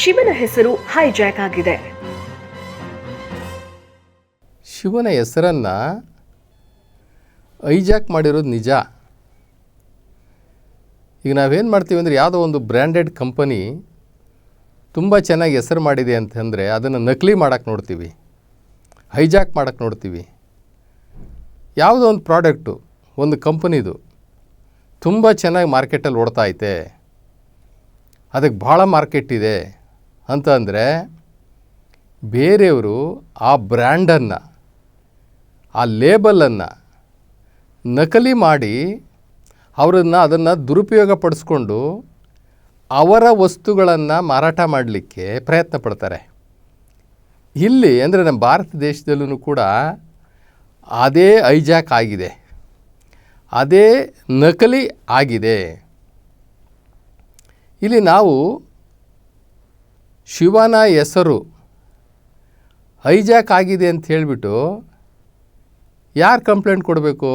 ಶಿವನ ಹೆಸರು ಹೈಜಾಕ್ ಆಗಿದೆ. ಶಿವನ ಹೆಸರನ್ನು ಹೈಜಾಕ್ ಮಾಡಿರೋದು ನಿಜ. ಈಗ ನಾವೇನು ಮಾಡ್ತೀವಿ ಅಂದರೆ ಯಾವುದೋ ಒಂದು ಬ್ರ್ಯಾಂಡೆಡ್ ಕಂಪನಿ ತುಂಬ ಚೆನ್ನಾಗಿ ಹೆಸರು ಮಾಡಿದೆ ಅಂತಂದರೆ ಅದನ್ನು ನಕಲಿ ಮಾಡೋಕ್ಕೆ ನೋಡ್ತೀವಿ. ಹೈಜಾಕ್ ಮಾಡೋಕ್ಕೆ ನೋಡ್ತೀವಿ. ಯಾವುದೋ ಒಂದು ಪ್ರಾಡಕ್ಟು ಒಂದು ಕಂಪನಿದು ತುಂಬ ಚೆನ್ನಾಗಿ ಮಾರ್ಕೆಟಲ್ಲಿ ಓಡ್ತಾ ಐತೆ. ಅದಕ್ಕೆ ಭಾಳ ಮಾರ್ಕೆಟ್ ಇದೆ. ಅಂತ ಅಂದರೆ ಬೇರೆಯವರು ಆ ಬ್ರ್ಯಾಂಡನ್ನು, ಆ ಲೇಬಲನ್ನು ನಕಲಿ ಮಾಡಿ ಅವರನ್ನು ಅದನ್ನು ದುರುಪಯೋಗ ಪಡಿಸ್ಕೊಂಡು ಅವರ ವಸ್ತುಗಳನ್ನು ಮಾರಾಟ ಮಾಡಲಿಕ್ಕೆ ಪ್ರಯತ್ನ ಪಡ್ತಾರೆ. ಇಲ್ಲಿ ಅಂದರೆ ನಮ್ಮ ಭಾರತ ದೇಶದಲ್ಲೂ ಕೂಡ ಅದೇ ಐಜಾಕ್ ಆಗಿದೆ. ಅದೇ ನಕಲಿ ಆಗಿದೆ. ಇಲ್ಲಿ ನಾವು ಶಿವನ ಹೆಸರು ಹೈಜಾಕ್ ಆಗಿದೆ ಅಂತ ಹೇಳಿಬಿಟ್ಟು ಯಾರು ಕಂಪ್ಲೇಂಟ್ ಕೊಡಬೇಕು?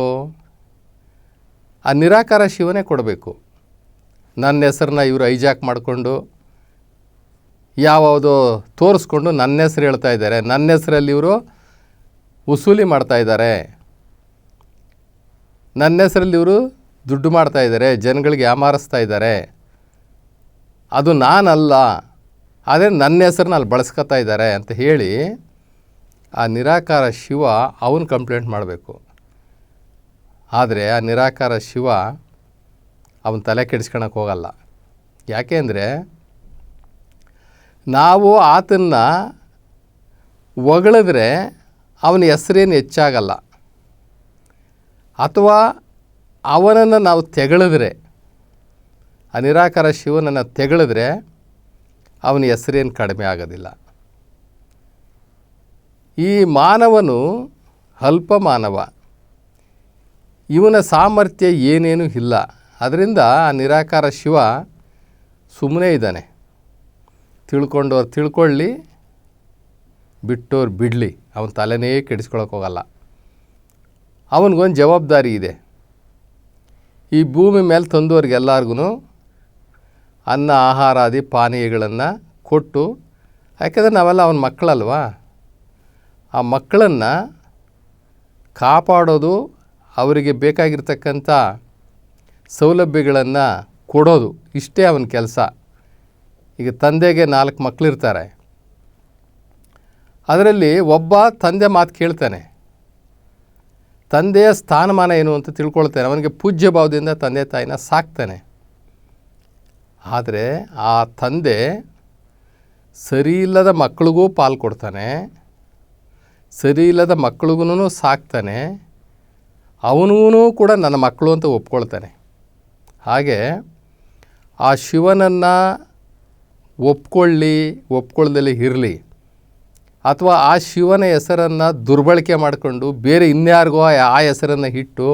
ಆ ನಿರಾಕಾರ ಶಿವನೇ ಕೊಡಬೇಕು. ನನ್ನ ಹೆಸರನ್ನ ಇವರು ಹೈಜಾಕ್ ಮಾಡಿಕೊಂಡು ಯಾವುದೋ ತೋರಿಸ್ಕೊಂಡು ನನ್ನ ಹೆಸರು ಹೇಳ್ತಾ ಇದ್ದಾರೆ. ನನ್ನ ಹೆಸರಲ್ಲಿ ಇವರು ವಸೂಲಿ ಮಾಡ್ತಾ ಇದ್ದಾರೆ. ನನ್ನ ಹೆಸರಲ್ಲಿ ಇವರು ದುಡ್ಡು ಮಾಡ್ತಾ ಇದ್ದಾರೆ. ಜನಗಳಿಗೆ ಯಾಮಾರಿಸ್ತಾ ಇದ್ದಾರೆ. ಅದು ನಾನಲ್ಲ. ಆದರೆ ನನ್ನ ಹೆಸರನ್ನ ಅಲ್ಲಿ ಬಳಸ್ಕೊತಾ ಇದ್ದಾರೆ ಅಂತ ಹೇಳಿ ಆ ನಿರಾಕಾರ ಶಿವ ಅವನ ಕಂಪ್ಲೇಂಟ್ ಮಾಡಬೇಕು. ಆದರೆ ಆ ನಿರಾಕಾರ ಶಿವ ಅವನ ತಲೆ ಕೆಡಿಸ್ಕೊಳಕ್ಕೆ ಹೋಗಲ್ಲ. ಯಾಕೆಂದರೆ ನಾವು ಆತನ್ನ ಹೊಗಳಿದ್ರೆ ಅವನ ಹೆಸರೇನು ಹೆಚ್ಚಾಗಲ್ಲ. ಅಥವಾ ಅವನನ್ನು ನಾವು ತೆಗಳಿದ್ರೆ, ಆ ನಿರಾಕಾರ ಶಿವನನ್ನು ತೆಗಳಿದ್ರೆ ಅವನ ಹೆಸರೇನು ಕಡಿಮೆ ಆಗೋದಿಲ್ಲ. ಈ ಮಾನವನು ಅಲ್ಪ ಮಾನವ. ಇವನ ಸಾಮರ್ಥ್ಯ ಏನೇನೂ ಇಲ್ಲ. ಅದರಿಂದ ಆ ನಿರಾಕಾರ ಶಿವ ಸುಮ್ಮನೆ ಇದ್ದಾನೆ. ತಿಳ್ಕೊಂಡವ್ರು ತಿಳ್ಕೊಳ್ಳಿ, ಬಿಟ್ಟೋರು ಬಿಡಲಿ. ಅವನ ತಲೆನೇ ಹೋಗಲ್ಲ. ಅವನಿಗೊಂದು ಜವಾಬ್ದಾರಿ ಇದೆ. ಈ ಭೂಮಿ ಮೇಲೆ ತಂದವ್ರಿಗೆಲ್ಲರಿಗೂ ಅನ್ನ ಆಹಾರಾದಿ ಪಾನೀಯಗಳನ್ನು ಕೊಟ್ಟು, ಯಾಕೆಂದರೆ ನಾವೆಲ್ಲ ಅವನ ಮಕ್ಕಳಲ್ವಾ? ಆ ಮಕ್ಕಳನ್ನು ಕಾಪಾಡೋದು ಅವರಿಗೆ ಬೇಕಾಗಿರ್ತಕ್ಕಂಥ ಸೌಲಭ್ಯಗಳನ್ನು ಕೊಡೋದು ಇಷ್ಟೇ ಅವನ ಕೆಲಸ. ಈಗ ತಂದೆಗೆ ನಾಲ್ಕು ಮಕ್ಕಳಿರ್ತಾರೆ ಅದರಲ್ಲಿ ಒಬ್ಬ ತಂದೆ ಮಾತು ಕೇಳ್ತಾನೆ. ತಂದೆಯ ಸ್ಥಾನಮಾನ ಏನು ಅಂತ ತಿಳ್ಕೊಳ್ತಾನೆ. ಅವನಿಗೆ ಪೂಜ್ಯ ಭಾವದಿಂದ ತಂದೆ ತಾಯಿನ ಸಾಕ್ತಾನೆ. ಆದರೆ ಆ ತಂದೆ ಸರಿ ಇಲ್ಲದ ಮಕ್ಕಳಿಗೂ ಪಾಲು ಕೊಡ್ತಾನೆ ಸರಿ ಇಲ್ಲದ ಮಕ್ಳಿಗೂ ಸಾಕ್ತಾನೆ ಅವನೂ ಕೂಡ ನನ್ನ ಮಕ್ಕಳು ಅಂತ ಒಪ್ಕೊಳ್ತಾನೆ. ಹಾಗೆ ಆ ಶಿವನನ್ನು ಒಪ್ಕೊಳ್ಳಿ ಒಪ್ಕೊಳ್ದಲ್ಲಿ ಇರಲಿ, ಅಥವಾ ಆ ಶಿವನ ಹೆಸರನ್ನು ದುರ್ಬಳಕೆ ಮಾಡಿಕೊಂಡು ಬೇರೆ ಇನ್ಯಾರಿಗೋ ಆ ಹೆಸರನ್ನು ಇಟ್ಟು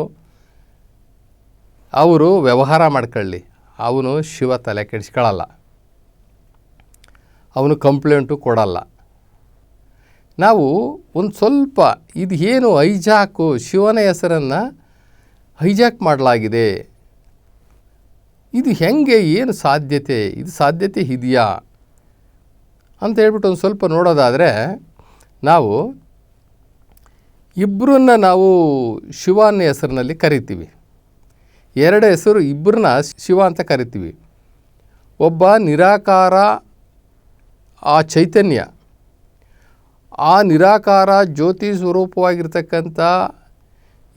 ಅವರು ವ್ಯವಹಾರ ಮಾಡ್ಕೊಳ್ಳಿ. ಅವನು ಶಿವ ತಲೆ ಕೆಡಿಸ್ಕೊಳ್ಳಲ್ಲ ಅವನು ಕಂಪ್ಲೇಂಟು ಕೊಡಲ್ಲ. ನಾವು ಒಂದು ಸ್ವಲ್ಪ ಇದು ಏನು ಹೈಜಾಕು ಶಿವನ ಹೆಸರನ್ನು ಹೈಜಾಕ್ ಮಾಡಲಾಗಿದೆ. ಇದು ಹೆಂಗೆ ಏನು ಸಾಧ್ಯತೆ? ಇದು ಸಾಧ್ಯತೆ ಇದೆಯಾ? ಅಂತ ಹೇಳ್ಬಿಟ್ಟು ಒಂದು ಸ್ವಲ್ಪ ನೋಡೋದಾದರೆ ನಾವು ಇಬ್ಬರನ್ನ ನಾವು ಶಿವನ ಹೆಸರಿನಲ್ಲಿ ಕರಿತೀವಿ. ಎರಡು ಹೆಸರು ಇಬ್ಬರನ್ನ ಶಿವ ಅಂತ ಕರಿತೀವಿ. ಒಬ್ಬ ನಿರಾಕಾರ, ಆ ಚೈತನ್ಯ. ಆ ನಿರಾಕಾರ ಜ್ಯೋತಿ ಸ್ವರೂಪವಾಗಿರ್ತಕ್ಕಂಥ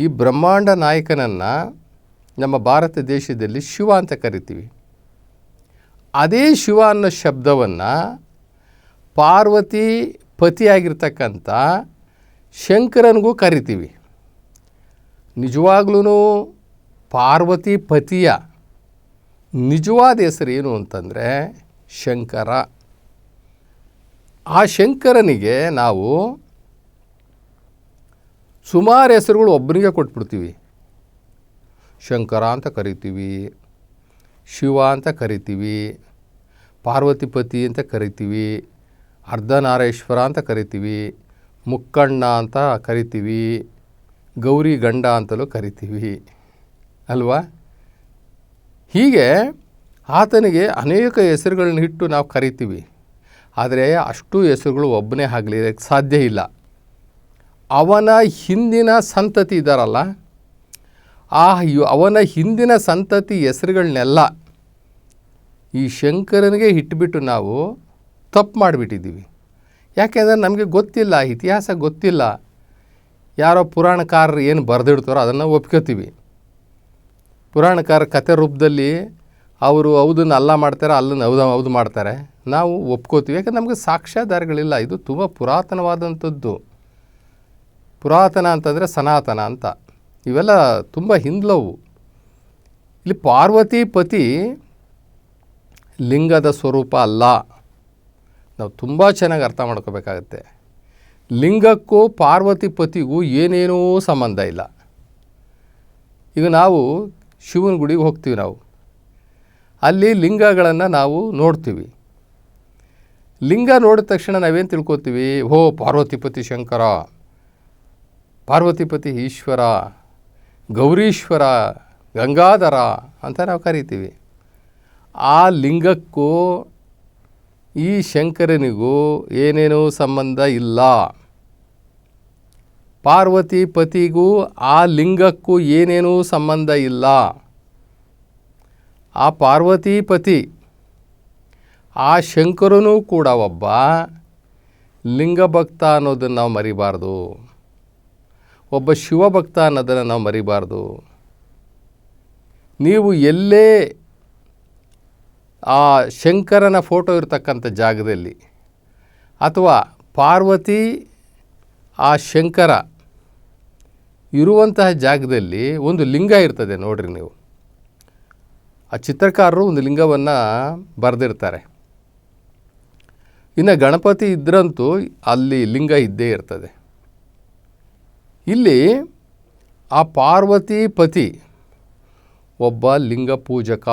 ಈ ಬ್ರಹ್ಮಾಂಡ ನಾಯಕನನ್ನು ನಮ್ಮ ಭಾರತ ದೇಶದಲ್ಲಿ ಶಿವ ಅಂತ ಕರಿತೀವಿ. ಅದೇ ಶಿವ ಅನ್ನೋ ಶಬ್ದವನ್ನು ಪಾರ್ವತಿ ಪತಿಯಾಗಿರ್ತಕ್ಕಂಥ ಶಂಕರನಿಗೂ ಕರಿತೀವಿ. ನಿಜವಾಗ್ಲೂ ಪಾರ್ವತಿ ಪತಿಯ ನಿಜವಾದ ಹೆಸರು ಏನು ಅಂತಂದರೆ ಶಂಕರ. ಆ ಶಂಕರನಿಗೆ ನಾವು ಸುಮಾರು ಹೆಸರುಗಳು ಒಬ್ಬನಿಗೆ ಕೊಟ್ಬಿಡ್ತೀವಿ. ಶಂಕರ ಅಂತ ಕರಿತೀವಿ, ಶಿವ ಅಂತ ಕರಿತೀವಿ ಪಾರ್ವತಿಪತಿ ಅಂತ ಕರಿತೀವಿ, ಅರ್ಧನಾರೇಶ್ವರ ಅಂತ ಕರಿತೀವಿ, ಮುಕ್ಕಣ್ಣ ಅಂತ ಕರಿತೀವಿ, ಗೌರಿ ಗಂಡ ಅಂತಲೂ ಕರಿತೀವಿ. ಅಲ್ವಾ? ಹೀಗೆ ಆತನಿಗೆ ಅನೇಕ ಹೆಸರುಗಳನ್ನ ಇಟ್ಟು ನಾವು ಕರಿತೀವಿ. ಆದರೆ ಅಷ್ಟು ಹೆಸರುಗಳು ಒಬ್ಬನೇ ಆಗಲಿಕ್ಕೆ ಸಾಧ್ಯ ಇಲ್ಲ. ಅವನ ಹಿಂದಿನ ಸಂತತಿ ಇದ್ದಾರಲ್ಲ ಆ ಅವನ ಹಿಂದಿನ ಸಂತತಿ ಹೆಸರುಗಳನ್ನೆಲ್ಲ ಈ ಶಂಕರನಿಗೆ ಇಟ್ಬಿಟ್ಟು ನಾವು ತಪ್ಪು ಮಾಡಿಬಿಟ್ಟಿದ್ದೀವಿ. ಯಾಕೆಂದರೆ ನಮಗೆ ಗೊತ್ತಿಲ್ಲ, ಇತಿಹಾಸ ಗೊತ್ತಿಲ್ಲ. ಯಾರೋ ಪುರಾಣಕಾರರು ಏನು ಬರೆದಿಡ್ತಾರೋ ಅದನ್ನು ಒಪ್ಕೋತೀವಿ. ಪುರಾಣಕಾರ ಕತೆ ರೂಪದಲ್ಲಿ ಅವರು ಹೌದನ್ನು ಅಲ್ಲ ಮಾಡ್ತಾರೆ, ಅಲ್ಲನ್ನು ಹೌದು ಹೌದು ಮಾಡ್ತಾರೆ. ನಾವು ಒಪ್ಕೋತೀವಿ. ಯಾಕಂದ್ರೆ ನಮಗೆ ಸಾಕ್ಷ್ಯಾಧಾರಗಳಿಲ್ಲ. ಇದು ತುಂಬ ಪುರಾತನವಾದಂಥದ್ದು. ಪುರಾತನ ಅಂತಂದರೆ ಸನಾತನ ಅಂತ. ಇವೆಲ್ಲ ತುಂಬ ಹಿಂದ್ಲವು. ಇಲ್ಲಿ ಪಾರ್ವತಿ ಪತಿ ಲಿಂಗದ ಸ್ವರೂಪ ಅಲ್ಲ. ನಾವು ತುಂಬ ಚೆನ್ನಾಗಿ ಅರ್ಥ ಮಾಡ್ಕೋಬೇಕಾಗತ್ತೆ. ಲಿಂಗಕ್ಕೂ ಪಾರ್ವತಿ ಪತಿಗೂ ಏನೇನೂ ಸಂಬಂಧ ಇಲ್ಲ. ಈಗ ನಾವು ಶಿವನ ಗುಡಿಗೆ ಹೋಗ್ತೀವಿ ನಾವು. ಅಲ್ಲಿ ಲಿಂಗಗಳನ್ನು ನಾವು ನೋಡ್ತೀವಿ. ಲಿಂಗ ನೋಡಿದ ತಕ್ಷಣ ನಾವೇನು ತಿಳ್ಕೊತೀವಿ? ಓ ಪಾರ್ವತಿಪತಿ ಶಂಕರ, ಪಾರ್ವತಿಪತಿ ಈಶ್ವರ, ಗೌರೀಶ್ವರ, ಗಂಗಾಧರ ಅಂತ ನಾವು ಕರಿತೀವಿ. ಆ ಲಿಂಗಕ್ಕೂ ಈ ಶಂಕರನಿಗೂ ಏನೇನೂ ಸಂಬಂಧ ಇಲ್ಲ. ಪಾರ್ವತಿ ಪತಿಗೂ ಆ ಲಿಂಗಕ್ಕೂ ಏನೇನೂ ಸಂಬಂಧ ಇಲ್ಲ. ಆ ಪಾರ್ವತಿ ಪತಿ ಆ ಶಂಕರನೂ ಕೂಡ ಒಬ್ಬ ಲಿಂಗಭಕ್ತ ಅನ್ನೋದನ್ನು ನಾವು ಮರಿಬಾರ್ದು. ಒಬ್ಬ ಶಿವಭಕ್ತ ಅನ್ನೋದನ್ನು ನಾವು ಮರಿಬಾರ್ದು. ನೀವು ಎಲ್ಲೇ ಆ ಶಂಕರನ ಫೋಟೋ ಇರತಕ್ಕಂಥ ಜಾಗದಲ್ಲಿ ಅಥವಾ ಪಾರ್ವತಿ ಆ ಶಂಕರ ಇರುವಂತಹ ಜಾಗದಲ್ಲಿ ಒಂದು ಲಿಂಗ ಇರ್ತದೆ ನೋಡ್ರಿ ನೀವು. ಆ ಚಿತ್ರಕಾರರು ಒಂದು ಲಿಂಗವನ್ನು ಬರೆದಿರ್ತಾರೆ. ಇನ್ನು ಗಣಪತಿ ಇದ್ರಂತೂ ಅಲ್ಲಿ ಲಿಂಗ ಇದ್ದೇ ಇರ್ತದೆ. ಇಲ್ಲಿ ಆ ಪಾರ್ವತಿ ಪತಿ ಒಬ್ಬ ಲಿಂಗ ಪೂಜಕ,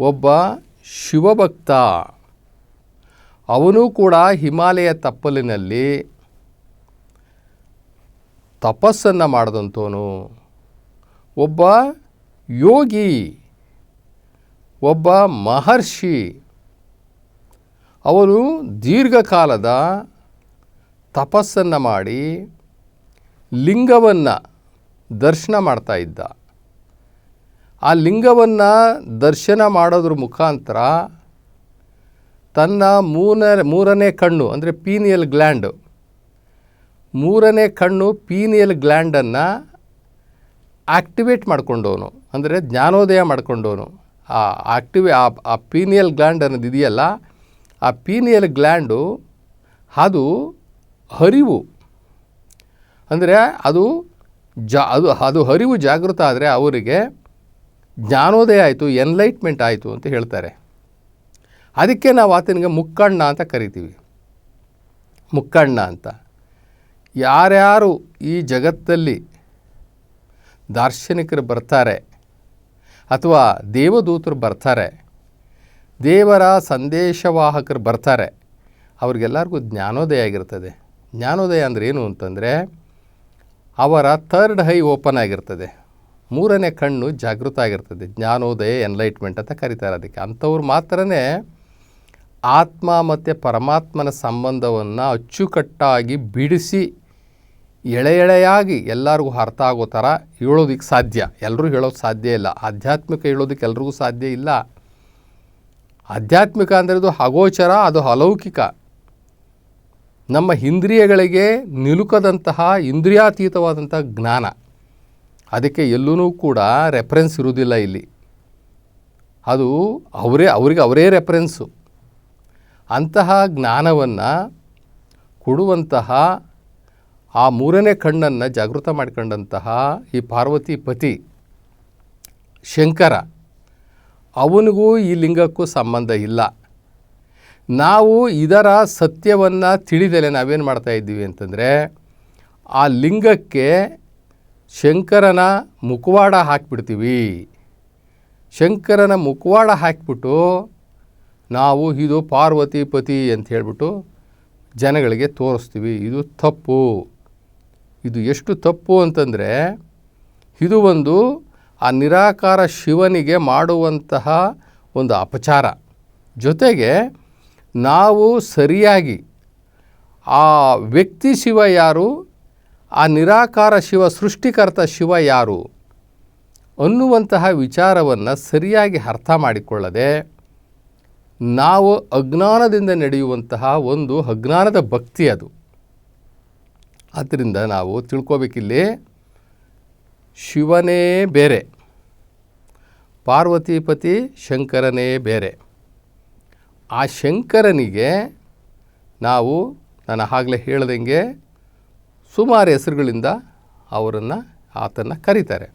ಒಬ್ಬ ಶಿವಭಕ್ತ, ಅವನು ಕೂಡ ಹಿಮಾಲಯ ತಪ್ಪಲಿನಲ್ಲಿ ತಪಸ್ಸನ್ನು ಮಾಡಿದಂಥವನು ಒಬ್ಬ ಯೋಗಿ, ಒಬ್ಬ ಮಹರ್ಷಿ. ಅವನು ದೀರ್ಘಕಾಲದ ತಪಸ್ಸನ್ನು ಮಾಡಿ ಲಿಂಗವನ್ನು ದರ್ಶನ ಮಾಡ್ತಾ ಇದ್ದ. ಆ ಲಿಂಗವನ್ನು ದರ್ಶನ ಮಾಡೋದ್ರ ಮುಖಾಂತರ ತನ್ನ ಮೂರನೇ ಮೂರನೇ ಕಣ್ಣು ಅಂದರೆ ಪೀನಿಯಲ್ ಗ್ಲ್ಯಾಂಡು ಮೂರನೇ ಕಣ್ಣು ಪೀನಿಯಲ್ ಗ್ಲ್ಯಾಂಡನ್ನು ಆಕ್ಟಿವೇಟ್ ಮಾಡ್ಕೊಂಡವನು, ಅಂದರೆ ಜ್ಞಾನೋದಯ ಮಾಡ್ಕೊಂಡವನು. ಆ ಆಕ್ಟಿವೇ, ಆ ಆ ಪೀನಿಯಲ್ ಗ್ಲ್ಯಾಂಡ್ ಅನ್ನೋದು ಇದೆಯಲ್ಲ, ಆ ಪೀನಿಯಲ್ ಗ್ಲ್ಯಾಂಡು ಅದು ಹರಿವು. ಅಂದರೆ ಅದು ಜಾ, ಅದು ಅದು ಹರಿವು ಜಾಗೃತ ಆದರೆ ಅವರಿಗೆ ಜ್ಞಾನೋದಯ ಆಯಿತು, ಎನ್ಲೈಟ್ಮೆಂಟ್ ಆಯಿತು ಅಂತ ಹೇಳ್ತಾರೆ. ಅದಕ್ಕೆ ನಾವು ಆತನಿಗೆ ಮುಕ್ಕಣ್ಣ ಅಂತ ಕರಿತೀವಿ. ಮುಕ್ಕಣ್ಣ ಅಂತ. ಯಾರ್ಯಾರು ಈ ಜಗತ್ತಲ್ಲಿ ದಾರ್ಶನಿಕರು ಬರ್ತಾರೆ ಅಥವಾ ದೇವದೂತರು ಬರ್ತಾರೆ, ದೇವರ ಸಂದೇಶವಾಹಕರು ಬರ್ತಾರೆ, ಅವ್ರಿಗೆಲ್ಲರಿಗೂ ಜ್ಞಾನೋದಯ ಆಗಿರ್ತದೆ. ಜ್ಞಾನೋದಯ ಅಂದರೆ ಏನು ಅಂತಂದರೆ ಅವರ ಥರ್ಡ್ ಹೈ ಓಪನ್ ಆಗಿರ್ತದೆ. ಮೂರನೇ ಕಣ್ಣು ಜಾಗೃತ ಆಗಿರ್ತದೆ. ಜ್ಞಾನೋದಯ ಎನ್ಲೈಟ್ಮೆಂಟ್ ಅಂತ ಕರೀತಾರೆ ಅದಕ್ಕೆ. ಅಂಥವ್ರು ಮಾತ್ರನೇ ಆತ್ಮ ಮತ್ತು ಪರಮಾತ್ಮನ ಸಂಬಂಧವನ್ನು ಅಚ್ಚುಕಟ್ಟಾಗಿ ಬಿಡಿಸಿ ಎಳೆ ಎಳೆಯಾಗಿ ಎಲ್ಲರಿಗೂ ಅರ್ಥ ಆಗೋ ಥರ ಹೇಳೋದಿಕ್ಕೆ ಸಾಧ್ಯ. ಎಲ್ಲರೂ ಹೇಳೋದು ಸಾಧ್ಯ ಇಲ್ಲ. ಆಧ್ಯಾತ್ಮಿಕ ಹೇಳೋದಕ್ಕೆ ಎಲ್ರಿಗೂ ಸಾಧ್ಯ ಇಲ್ಲ. ಆಧ್ಯಾತ್ಮಿಕ ಅಂದರೆ ಅದು ಅಗೋಚರ, ಅದು ಅಲೌಕಿಕ. ನಮ್ಮ ಇಂದ್ರಿಯಗಳಿಗೆ ನಿಲುಕದಂತಹ ಇಂದ್ರಿಯಾತೀತವಾದಂಥ ಜ್ಞಾನ. ಅದಕ್ಕೆ ಎಲ್ಲೂ ಕೂಡ ರೆಫರೆನ್ಸ್ ಇರುವುದಿಲ್ಲ ಇಲ್ಲಿ. ಅದು ಅವರೇ, ಅವರಿಗೆ ಅವರೇ ರೆಫರೆನ್ಸು ಅಂತಹ ಜ್ಞಾನವನ್ನು ಕೊಡುವಂತಹ ಆ ಮೂರನೇ ಕಣ್ಣನ್ನು ಜಾಗೃತ ಮಾಡಿಕೊಂಡಂತಹ ಈ ಪಾರ್ವತಿ ಪತಿ ಶಂಕರ, ಅವನಿಗೂ ಈ ಲಿಂಗಕ್ಕೂ ಸಂಬಂಧ ಇಲ್ಲ. ನಾವು ಇದರ ಸತ್ಯವನ್ನು ತಿಳಿದಲೆ ನಾವೇನು ಮಾಡ್ತಾ ಇದ್ದೀವಿ ಅಂತಂದರೆ, ಆ ಲಿಂಗಕ್ಕೆ ಶಂಕರನ ಮುಖವಾಡ ಹಾಕಿಬಿಡ್ತೀವಿ. ಶಂಕರನ ಮುಖವಾಡ ಹಾಕಿಬಿಟ್ಟು ನಾವು ಇದು ಪಾರ್ವತಿ ಪತಿ ಅಂತ ಹೇಳಿಬಿಟ್ಟು ಜನಗಳಿಗೆ ತೋರಿಸ್ತೀವಿ. ಇದು ತಪ್ಪು. ಇದು ಎಷ್ಟು ತಪ್ಪು ಅಂತಂದರೆ ಇದು ಒಂದು ಆ ನಿರಾಕಾರ ಶಿವನಿಗೆ ಮಾಡುವಂತಹ ಒಂದು ಅಪಚಾರ. ಜೊತೆಗೆ ನಾವು ಸರಿಯಾಗಿ ಆ ವ್ಯಕ್ತಿ ಶಿವ ಯಾರು? ಆ ನಿರಾಕಾರ ಶಿವ, ಸೃಷ್ಟಿಕರ್ತ ಶಿವ ಯಾರು? ಅನ್ನುವಂತಹ ವಿಚಾರವನ್ನು ಸರಿಯಾಗಿ ಅರ್ಥ ಮಾಡಿಕೊಳ್ಳದೆ ನಾವು ಅಜ್ಞಾನದಿಂದ ನಡೆಯುವಂತಹ ಒಂದು ಅಜ್ಞಾನದ ಭಕ್ತಿ ಅದು. ಆದ್ದರಿಂದ ನಾವು ತಿಳ್ಕೊಬೇಕಿಲ್ಲಿ ಶಿವನೇ ಬೇರೆ ಪಾರ್ವತಿಪತಿ ಶಂಕರನೇ ಬೇರೆ. ಆ ಶಂಕರನಿಗೆ ನಾವು ನಾನು ಆಗಲೇ ಹೇಳ್ದಂಗೆ ಸುಮಾರು ಹೆಸರುಗಳಿಂದ ಅವರನ್ನು ಆತನ ಕರೀತಾರೆ.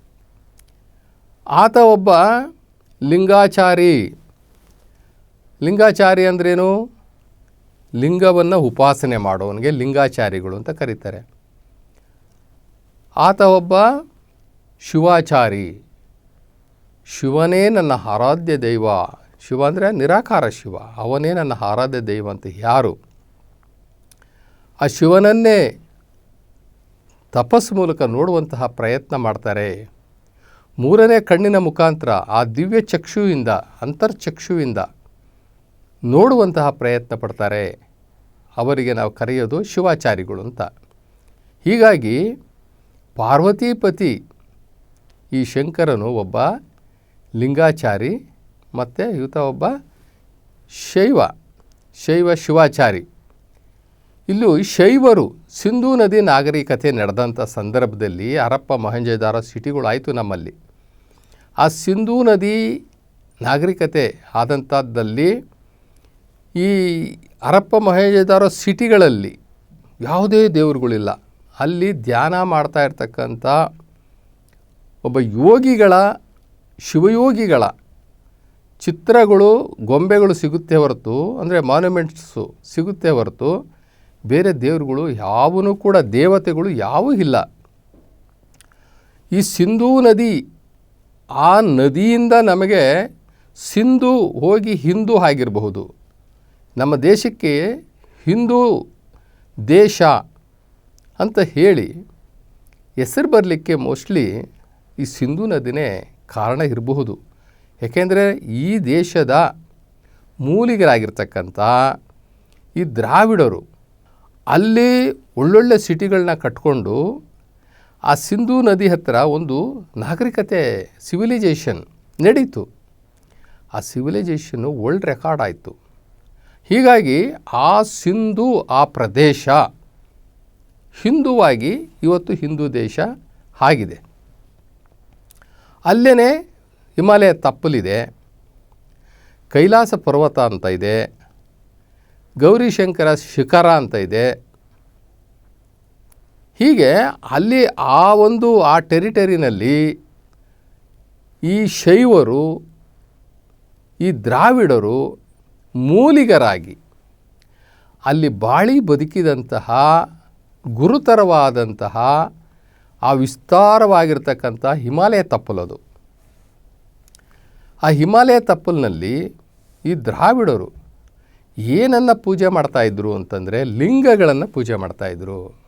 ಆತ ಒಬ್ಬ ಲಿಂಗಾಚಾರಿ. ಲಿಂಗಾಚಾರಿ ಅಂದ್ರೇನು? ಲಿಂಗವನ್ನು ಉಪಾಸನೆ ಮಾಡೋವನಿಗೆ ಲಿಂಗಾಚಾರಿಗಳು ಅಂತ ಕರೀತಾರೆ. ಆತ ಒಬ್ಬ ಶಿವಾಚಾರಿ. ಶಿವನೇ ನನ್ನ ಆರಾಧ್ಯ ದೈವ. ಶಿವ ಅಂದರೆ ನಿರಾಕಾರ ಶಿವ. ಅವನೇ ನನ್ನ ಆರಾಧ್ಯ ದೈವ ಅಂತ ಯಾರು? ಆ ಶಿವನನ್ನೇ ತಪಸ್ಸು ಮೂಲಕ ನೋಡುವಂತಹ ಪ್ರಯತ್ನ ಮಾಡ್ತಾರೆ. ಮೂರನೇ ಕಣ್ಣಿನ ಮುಖಾಂತರ, ಆ ದಿವ್ಯ ಚಕ್ಷುವಿಂದ, ಅಂತರ್ಚಕ್ಷುವಿಂದ ನೋಡುವಂತಹ ಪ್ರಯತ್ನ ಪಡ್ತಾರೆ. ಅವರಿಗೆ ನಾವು ಕರೆಯೋದು ಶಿವಾಚಾರಿಗಳು ಅಂತ. ಹೀಗಾಗಿ ಪಾರ್ವತೀಪತಿ ಈ ಶಂಕರನು ಒಬ್ಬ ಲಿಂಗಾಚಾರಿ, ಮತ್ತು ಈತ ಒಬ್ಬ ಶೈವ ಶೈವ ಶಿವಾಚಾರಿ. ಇಲ್ಲೂ ಶೈವರು ಸಿಂಧೂ ನದಿ ನಾಗರಿಕತೆ ನಡೆದಂಥ ಸಂದರ್ಭದಲ್ಲಿ ಹರಪ್ಪ ಮಹಂಜೆದಾರ ಸಿಟಿಗಳಾಯಿತು ನಮ್ಮಲ್ಲಿ. ಆ ಸಿಂಧೂ ನದಿ ನಾಗರಿಕತೆ ಆದಂಥದ್ದಲ್ಲಿ ಈ ಹರಪ್ಪ ಮೊಹಂಜದಾರೋ ಸಿಟಿಗಳಲ್ಲಿ ಯಾವುದೇ ದೇವರುಗಳಿಲ್ಲ. ಅಲ್ಲಿ ಧ್ಯಾನ ಮಾಡ್ತಾ ಇರ್ತಕ್ಕಂಥ ಒಬ್ಬ ಯೋಗಿಗಳ, ಶಿವಯೋಗಿಗಳ ಚಿತ್ರಗಳು, ಗೊಂಬೆಗಳು ಸಿಗುತ್ತೆ ಹೊರತು, ಅಂದರೆ ಮಾನ್ಯುಮೆಂಟ್ಸು ಸಿಗುತ್ತೆ ಹೊರತು, ಬೇರೆ ದೇವರುಗಳು ಯಾವೂ ಕೂಡ, ದೇವತೆಗಳು ಯಾವೂ ಇಲ್ಲ. ಈ ಸಿಂಧೂ ನದಿ, ಆ ನದಿಯಿಂದ ನಮಗೆ ಸಿಂಧು ಹೋಗಿ ಹಿಂದೂ ಆಗಿರಬಹುದು. ನಮ್ಮ ದೇಶಕ್ಕೆ ಹಿಂದೂ ದೇಶ ಅಂತ ಹೇಳಿ ಹೆಸರು ಬರಲಿಕ್ಕೆ ಮೋಸ್ಟ್ಲಿ ಈ ಸಿಂಧೂ ನದಿನೇ ಕಾರಣ ಇರಬಹುದು. ಏಕೆಂದರೆ ಈ ದೇಶದ ಮೂಲಿಗರಾಗಿರ್ತಕ್ಕಂಥ ಈ ದ್ರಾವಿಡರು ಅಲ್ಲಿ ಒಳ್ಳೊಳ್ಳೆ ಸಿಟಿಗಳನ್ನ ಕಟ್ಕೊಂಡು ಆ ಸಿಂಧೂ ನದಿ ಹತ್ತಿರ ಒಂದು ನಾಗರಿಕತೆ ಸಿವಿಲೈಜೇಷನ್ ನಡೀತು. ಆ ಸಿವಿಲೈಜೇಷನ್ನು ವರ್ಲ್ಡ್ ರೆಕಾರ್ಡ್ ಆಯಿತು. ಹೀಗಾಗಿ ಆ ಸಿಂಧು ಆ ಪ್ರದೇಶ ಹಿಂದುವಾಗಿ ಇವತ್ತು ಹಿಂದೂ ದೇಶ ಆಗಿದೆ. ಅಲ್ಲೇ ಹಿಮಾಲಯ ತಪ್ಪಲಿದೆ, ಕೈಲಾಸ ಪರ್ವತ ಅಂತ ಇದೆ ಗೌರಿಶಂಕರ ಶಿಖರ ಅಂತ ಇದೆ. ಹೀಗೆ ಅಲ್ಲಿ ಆ ಒಂದು ಆ ಟೆರಿಟರಿನಲ್ಲಿ ಈ ಶೈವರು, ಈ ದ್ರಾವಿಡರು ಮೂಲಿಗರಾಗಿ ಅಲ್ಲಿ ಬಾಳಿ ಬದುಕಿದಂತಹ ಗುರುತರವಾದಂತಹ, ಆ ವಿಸ್ತಾರವಾಗಿರ್ತಕ್ಕಂಥ ಹಿಮಾಲಯ ತಪ್ಪಲದು. ಆ ಹಿಮಾಲಯ ತಪ್ಪಲಿನಲ್ಲಿ ಈ ದ್ರಾವಿಡರು ಏನನ್ನು ಪೂಜೆ ಮಾಡ್ತಾಯಿದ್ರು ಅಂತಂದರೆ ಲಿಂಗಗಳನ್ನು ಪೂಜೆ ಮಾಡ್ತಾಯಿದ್ರು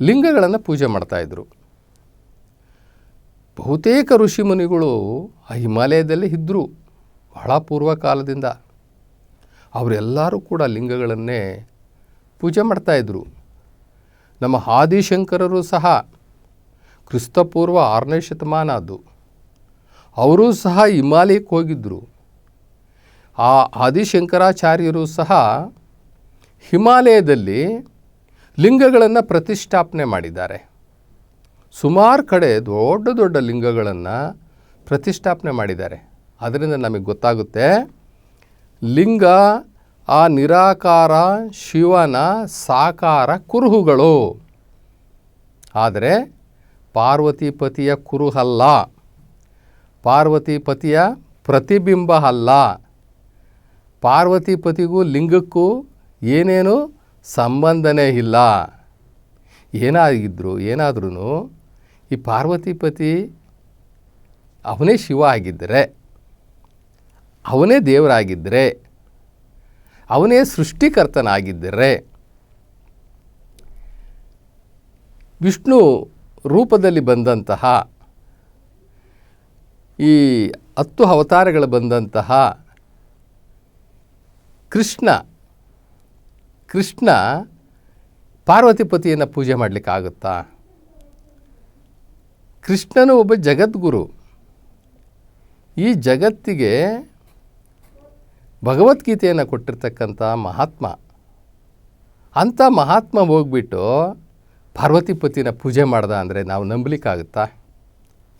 ಲಿಂಗಗಳನ್ನು ಪೂಜೆ ಮಾಡ್ತಾಯಿದ್ರು ಬಹುತೇಕ ಋಷಿ ಮುನಿಗಳು ಆ ಹಿಮಾಲಯದಲ್ಲಿ ಇದ್ದರು ಬಹಳ ಪೂರ್ವ ಕಾಲದಿಂದ. ಅವರೆಲ್ಲರೂ ಕೂಡ ಲಿಂಗಗಳನ್ನೇ ಪೂಜೆ ಮಾಡ್ತಾಯಿದ್ರು ನಮ್ಮ ಆದಿಶಂಕರರು ಸಹ ಕ್ರಿಸ್ತಪೂರ್ವ ಆರನೇ ಶತಮಾನ ಅದು ಅವರೂ ಸಹ ಹಿಮಾಲಯಕ್ಕೆ ಹೋಗಿದ್ದರು ಆ ಆದಿಶಂಕರಾಚಾರ್ಯರು ಸಹ ಹಿಮಾಲಯದಲ್ಲಿ ಲಿಂಗಗಳನ್ನು ಪ್ರತಿಷ್ಠಾಪನೆ ಮಾಡಿದ್ದಾರೆ. ಸುಮಾರು ಕಡೆ ದೊಡ್ಡ ದೊಡ್ಡ ಲಿಂಗಗಳನ್ನು ಪ್ರತಿಷ್ಠಾಪನೆ ಮಾಡಿದ್ದಾರೆ. ಅದರಿಂದ ನಮಗೆ ಗೊತ್ತಾಗುತ್ತೆ, ಲಿಂಗ ಆ ನಿರಾಕಾರ ಶಿವನ ಸಾಕಾರ ಕುರುಹುಗಳು. ಆದರೆ ಪಾರ್ವತಿಪತಿಯ ಕುರುಹಲ್ಲ ಪಾರ್ವತಿಪತಿಯ ಪ್ರತಿಬಿಂಬ ಅಲ್ಲ. ಪಾರ್ವತಿಪತಿಗೂ ಲಿಂಗಕ್ಕೂ ಏನೇನು ಸಂಬಂಧನೇ ಇಲ್ಲ. ಏನಾಗಿದ್ದರು ಏನಾದ್ರೂ ಈ ಪಾರ್ವತಿಪತಿ ಅವನೇ ಶಿವ ಆಗಿದ್ದರೆ, ಅವನೇ ದೇವರಾಗಿದ್ದರೆ ಅವನೇ ಸೃಷ್ಟಿಕರ್ತನಾಗಿದ್ದರೆ. ವಿಷ್ಣು ರೂಪದಲ್ಲಿ ಬಂದಂತಹ, ಈ ಹತ್ತು ಅವತಾರಗಳು ಬಂದಂತಹ ಕೃಷ್ಣ ಕೃಷ್ಣ ಪಾರ್ವತಿ ಪತಿಯನ್ನು ಪೂಜೆ ಮಾಡಲಿಕ್ಕಾಗುತ್ತಾ ಕೃಷ್ಣನು ಒಬ್ಬ ಜಗದ್ಗುರು. ಈ ಜಗತ್ತಿಗೆ ಭಗವದ್ಗೀತೆಯನ್ನು ಕೊಟ್ಟಿರ್ತಕ್ಕಂಥ ಮಹಾತ್ಮ, ಅಂಥ ಮಹಾತ್ಮ ಹೋಗ್ಬಿಟ್ಟು ಪಾರ್ವತಿ ಪತಿನ ಪೂಜೆ ಮಾಡ್ದ ಅಂದರೆ ನಾವು ನಂಬಲಿಕ್ಕಾಗುತ್ತಾ?